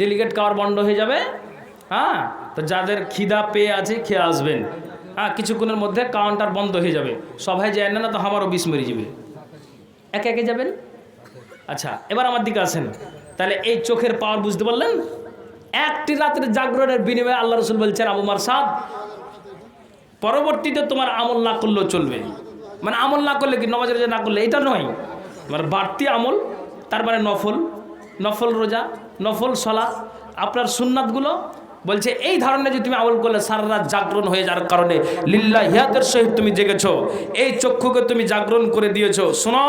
Delegate খাওয়ার বন্ধ হয়ে যাবে। হ্যাঁ তো যাদের খিদা পেয়ে আছে খেয়ে আসবেন। হ্যাঁ কিছুক্ষণের মধ্যে কাউন্টার বন্ধ হয়ে যাবে। সবাই যায় না না, তো আমারও বিষ মেরে যাবে। একে একে যাবেন? আচ্ছা এবার আমার দিকে আসেন। তাহলে এই চোখের পাওয়ার বুঝতে পারলেন? একটি রাতের জাগরণের বিনিময়ে আল্লাহ রসুল বলছেন, আবু মারসাদ, পরবর্তীতে তোমার আমল না করলেও চলবে। মানে আমল না করলে কি নমাজ রোজা না করলে? এটা নয়। মানে বাড়তি আমল, তার মানে নফল। নফল রোজা, নফল সলা। আপনার সুন্নাতগুলো বলছে, এই ধরনের যে তুমি আমল করলে, সারা রাত জাগরণ হয়ে যাওয়ার কারণে লিল্লা হিয়াতের সহিত তুমি জেগেছ। এই চক্ষুকে তুমি জাগরণ করে দিয়েছ। শোনো,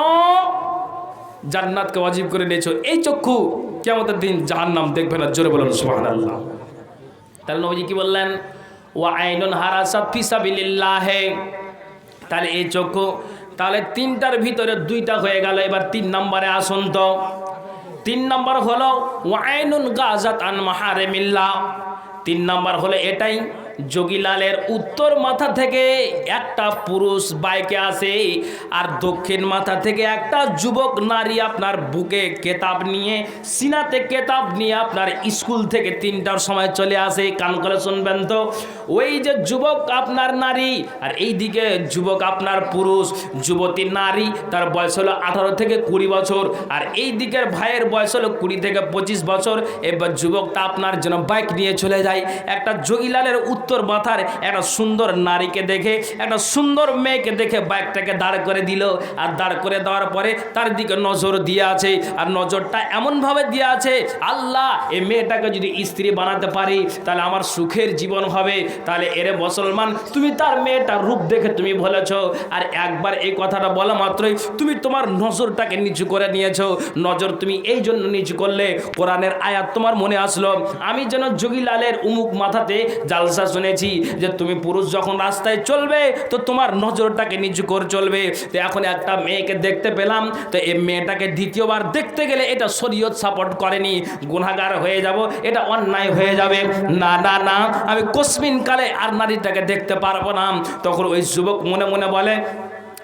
জান্নাতকে অজীব করে নিয়েছো। এই চক্ষু কেমতের দিন জাহান্নাম দেখবে না। জোরে বলেন, সুবহানাল্লাহ। তাহলে নবীজি কি বললেন? ওয়া আইনুন হারাসাত ফি সাবিলিল্লাহ। তাহলে এই চক্ষু তাহলে তিনটার ভিতরে দুইটা হয়ে গেল, এবার তিন নম্বরে আসুন তো। তিন নম্বর হলো, ওয়াইনুন গাজাত আন মাহারেমিল্লাহ। তিন নম্বর হলো এটাই, যোগীলালের উত্তর মাথা থেকে একটা পুরুষ বাইকে আসে, আর দক্ষিণ মাথা থেকে একটা যুবক নারী আপনার বুকে কেতাব নিয়ে, সিনাতে কেতাব নিয়ে আপনার স্কুল থেকে তিনটার সময় চলে আসে। কান করে শুনবেন তো। ওই যে যুবক আপনার নারী, আর এই দিকে যুবক আপনার পুরুষ, যুবতী নারী, তার বয়স হলো আঠারো থেকে কুড়ি বছর, আর এই দিকের ভাইয়ের বয়স হলো কুড়ি থেকে পঁচিশ বছর। এবার যুবকটা আপনার যেন বাইক নিয়ে চলে যায়। একটা যোগীলালের উত্তর মাথার একটা সুন্দর নারীকে দেখে, একটা সুন্দর মেয়েকে দেখে বাইকটাকে দাঁড় করে দিল। আর দাঁড় করে দেওয়ার পরে তার দিকে নজর দিয়ে আছে। আর নজরটা এমনভাবে দিয়ে আছে, আল্লাহ, এই মেয়েটাকে যদি স্ত্রী বানাতে পারি, তাহলে আমার সুখের জীবন হবে। তাহলে এরে মুসলমান, তুমি তার মেয়েটার রূপ দেখে তুমি বলেছ, আর একবার এই কথাটা বলা মাত্রই তুমি তোমার নজরটাকে নিচু করে নিয়েছো। নজর তুমি এই জন্য নিচু করলে, কোরআনের আয়াত তোমার মনে আসলো। আমি যেন যোগীলালের উমুক মাথাতে জালসা শুনেছি যে তুমি পুরুষ যখন রাস্তায় চলবে, তো তোমার নজরটাকে নিচু করে চলবে। তো এখন একটা মেয়েকে দেখতে পেলাম, তো এই মেয়েটাকে দ্বিতীয়বার দেখতে গেলে এটা শরীয়ত সাপোর্ট করেনি। গুণাগার হয়ে যাব, এটা অন্যায় হয়ে যাবে। না না না, আমি কসমিন কালে আর নারীটাকে দেখতে পারব না। তখন ওই যুবক মনে মনে বলে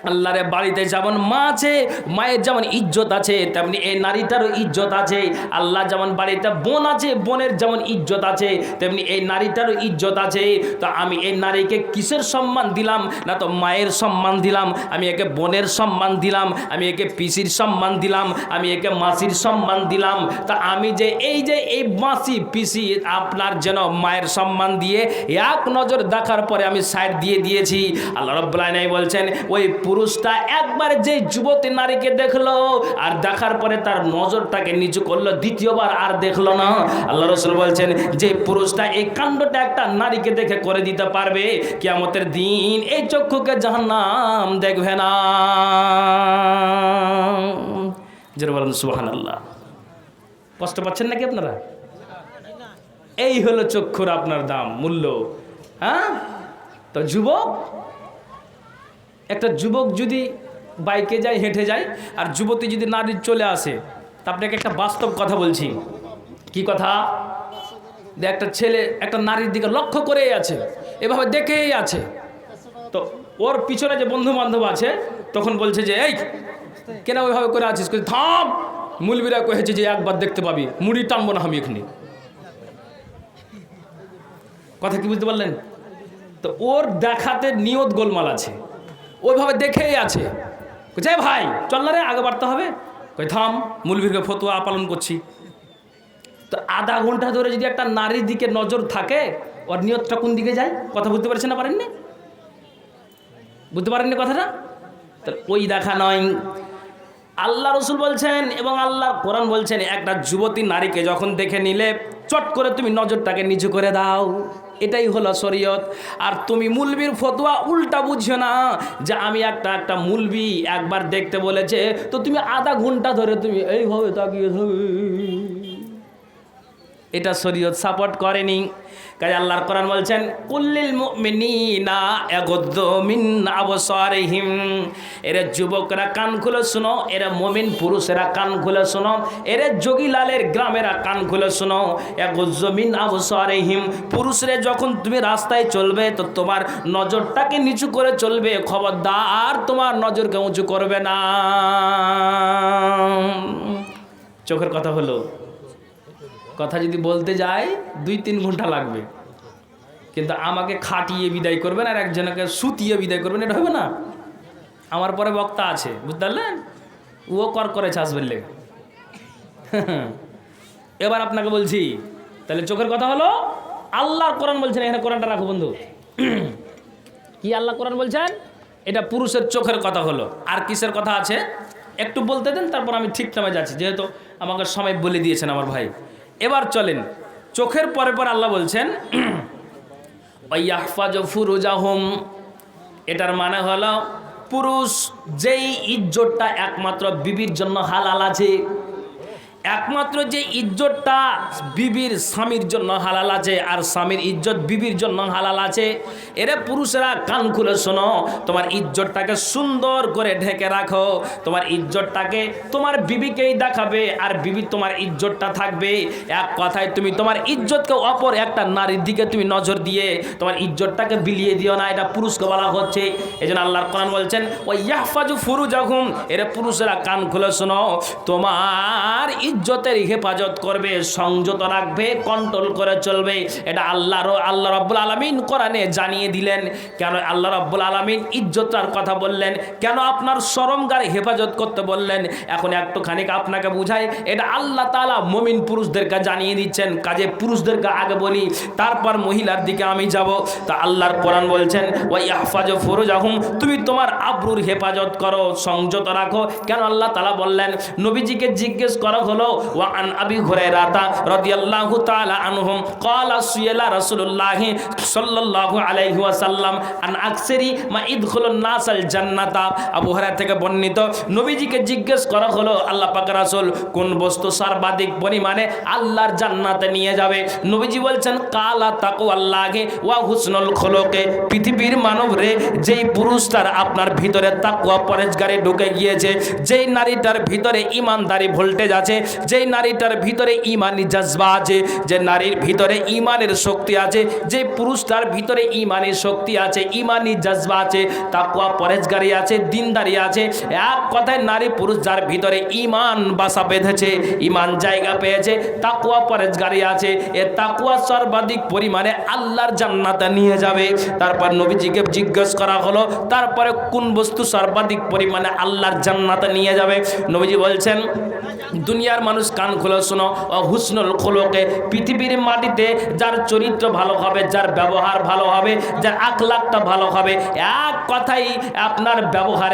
আল্লাহরে বাড়িতে যেমন মা আছে, মায়ের যেমন ইজ্জত আছে, তেমনি এই নারীটারও ইজ্জত আছে। আল্লাহ যেমন বাড়িতে বোন আছে, বোনের যেমন ইজ্জত আছে, তেমনি এই নারীটারও ইজ্জত আছে। তো আমি এই নারীকে কিসের সম্মান দিলাম? না তো মায়ের সম্মান দিলাম। আমি একে বোনের সম্মান দিলাম। আমি একে পিসির সম্মান দিলাম। আমি একে মাসির সম্মান দিলাম। তা আমি যে এই যে এই মাসি, পিসি, আপনার যেন মায়ের সম্মান দিয়ে এক নজর দেখার পরে আমি সাইড দিয়ে দিয়েছি। আল্লাহ রব্বুল আলামিন বলছেন, ওই পুরুষটা একবার যে যুবতী নারীকে দেখল আর দেখার পরে তার নজরটাকে নিচু করল, দ্বিতীয়বার আর দেখল না। আল্লাহ রসুল বলছেন, যে পুরুষটা এই কাণ্ডটা একটা নারীকে দেখে করে দিতে পারবে, কিয়ামতের দিন এই চক্ষুকে জাহান্নাম দেখবে না। বলেন সুবাহান আল্লাহ কষ্ট পাচ্ছেন নাকি আপনারা? এই হলো চক্ষুর আপনার দাম, মূল্য। হ্যাঁ? তো যুবক একটা যুবক যদি বাইকে যায়, হেঁটে যায়, আর যুবতী যদি নারী চলে আসে, তা আপনাকে একটা বাস্তব কথা বলছি। কি কথা? একটা ছেলে একটা নারীর দিকে লক্ষ্য করেই আছে, এভাবে দেখেই আছে। তো ওর পিছনে যে বন্ধু বান্ধব আছে, তখন বলছে যে, এই, কেন ওইভাবে করে আছিস? থাম! মুলবিরা কহেছে যে, একবার দেখতে পাবি, মুড়ি টানবো না আমি এখানে। কথা কি বুঝতে পারলেন? তো ওর দেখাতে নিয়ত গোলমাল আছে। ওইভাবে দেখেই আছে। যাই ভাই, চল রে, আগে বাড়তে হবে। কই, থাম মুলভিরকে ফতুয়া পালন করছি। তো আধা ঘণ্টা ধরে যদি একটা নারীর দিকে নজর থাকে, ওর নিয়তটা কোন দিকে যায়? কথা বুঝতে পারছেন না, পারেননি? বুঝতে পারেননি কথাটা? তো ওই দেখা নয়। আল্লাহ রসুল বলছেন এবং আল্লাহ কোরআন বলছেন, একটা যুবতী নারীকে যখন দেখে নিলে, চট করে তুমি নজরটাকে নিচু করে দাও। এটাই হলো শরীয়ত। আর তুমি মুলবির ফতোয়া উল্টা বুঝছ না, যে আমি একটা একটা মুলবি একবার দেখতে বলেছে, তো তুমি আধা ঘণ্টা ধরে তুমি এইভাবে তাকিয়ে এটা শরীয়ত সাপোর্ট করেনি। কাজে আল্লাহর কোরআন বলছেন, কুল্লিল মুমিনিনা ইয়াগুদ্দু মিন আবসারিহিম। এরা যুবকরা কান খুলে শুনো, এরা মুমিন পুরুষেরা কান খুলে শুনো, এরা যোগীলালের গ্রামেরা কান খুলে শুনো। ইয়াগুদ্দু মিন আবসারিহিম। পুরুষরা যখন তুমি রাস্তায় চলবে, তো তোমার নজরটাকে নিচু করে চলবে। খবরদার, তোমার নজরকে উঁচু করবে না। চোখের কথা হলো কথা যদি বলতে যাই দুই তিন ঘণ্টা লাগবে। কিন্তু আমাকে খাটিয়ে বিদায় করবেন আর একজনকে সুতিয়ে বিদায় করবেন, এটা হবে না। আমার পরে বক্তা আছে, বুঝতে পারলেন? ও কর করেছে আসবেন লেগে। এবার আপনাকে বলছি, তাহলে চোখের কথা হলো, আল্লাহর কোরআন বলছেন, এখানে কোরআনটা রাখো বন্ধু। কি আল্লাহ কোরআন বলছেন? এটা পুরুষের চোখের কথা হলো। আর কিসের কথা আছে? একটু বলতে দেন, তারপর আমি ঠিক সময় যাচ্ছি। যেহেতু আমাকে সময় বলে দিয়েছেন আমার ভাই। এবার চলেন। চোখের পরে পর আল্লাহ বলছেন এটার মানে হল, পুরুষ যেই ইজ্জতটা একমাত্র বিবির জন্য হালাল আছে একমাত্র যে ইজ্জতটা বিবির স্বামীর জন্য হালাল আছে আর স্বামীর ইজ্জত বিবির জন্য হালাল আছে, এরে পুরুষেরা কান খুলে শোনো, তোমার ইজ্জতটাকে সুন্দর করে ঢেকে রাখো, তোমার ইজ্জতটাকে তোমার বিবিকেই দেখাবে আর বিবি তোমার ইজ্জতটা থাকবে। এক কথায় তুমি তোমার ইজ্জতকে অপর একটা নারীর দিকে তুমি নজর দিয়ে তোমার ইজ্জতটাকে বিলিয়ে দিও না, এটা পুরুষকে বলা হচ্ছে। এই জন্য আল্লাহর কোরআন বলছেন ওই ইয়াহফাজু ফুরু যখন এরে পুরুষেরা কান খুলে শোনো, তোমার ইজ্জতের হেফাজত করবে, সংযত রাখবে কন্ট্রোল করে চলবে। এটা আল্লাহর আল্লাহ রব্বুল আলমিন কোরআনে জানিয়ে দিলেন। কেন আল্লাহ রব্বুল আলমিন ইজ্জতার কথা বললেন? কেন আপনার সরমগার হেফাজত করতে বললেন? এখন একটুখানি আপনাকে বুঝাই, এটা আল্লাহ তালা মমিন পুরুষদেরকে জানিয়ে দিচ্ছেন। কাজে পুরুষদেরকে আগে বলি, তারপর মহিলার দিকে আমি যাব। তা আল্লাহর কোরআন বলছেন ওই আহফাজ ফরোজ আহম তুমি তোমার আব্রুর হেফাজত করো, সংযত রাখো। কেন আল্লাহ তালা বললেন? নবীজিকে জিজ্ঞেস করা হলো ওয়া আন আবি হুরায়রাতা রাদিয়াল্লাহু তাআলা আনহুম ক্বালা সুয়ালা রাসূলুল্লাহি সাল্লাল্লাহু আলাইহি ওয়াসাল্লাম, আন আকসেরি মা ইদখুলুন নাসাল জান্নাতা। আবু হুরায়রা থেকে বর্ণিত নবীজিকে জিজ্ঞেস করা হলো, আল্লাহ পাক রাসূল কোন বস্তু সর্বাধিক পরিমাণে আল্লাহর জান্নাতে নিয়ে যাবে? নবীজি বলছেন কালা তাকওয়াল্লাহি ওয়া হুসনুল খুলুকে। পৃথিবীর মানব রে, যেই পুরুষটার আপনার ভিতরে তাকওয়া পরেজগারে ঢুকে গিয়েছে, যেই নারীটার ভিতরে ইমানদারি ভোল্টেজ আছে যেই নারীটার ভিতরে ইমানি জজবা আছে, যে নারীর ভিতরে ইমানের শক্তি আছে, যে পুরুষটার ভিতরে ইমানের শক্তি আছে, ইমানি জজবা আছে তাকুয়া পরেজগারি আছে, দিনদারি আছে। এক কথায় নারী পুরুষ যার ভিতরে ইমান বাসা বেঁধেছে, ইমান জায়গা পেয়েছে তাকুয়া পরেজগারি আছে, এ তাকুয়া সর্বাধিক পরিমাণে আল্লাহর জান্নাতে নিয়ে যাবে। তারপর নবীজিকে জিজ্ঞেস করা হলো, তারপরে কোন বস্তু সর্বাধিক পরিমাণে আল্লাহর জান্নাতে নিয়ে যাবে? নবীজি বলছেন, দুনিয়ার মানুষ কান খুলে শোনো। হুসনুল খোলকে পৃথিবীর মাটিতে যার চরিত্র ভালো হবে, যার ব্যবহার ভালো হবে, যার আখলাখটা ভালো হবে, এক কথাই আপনার ব্যবহারে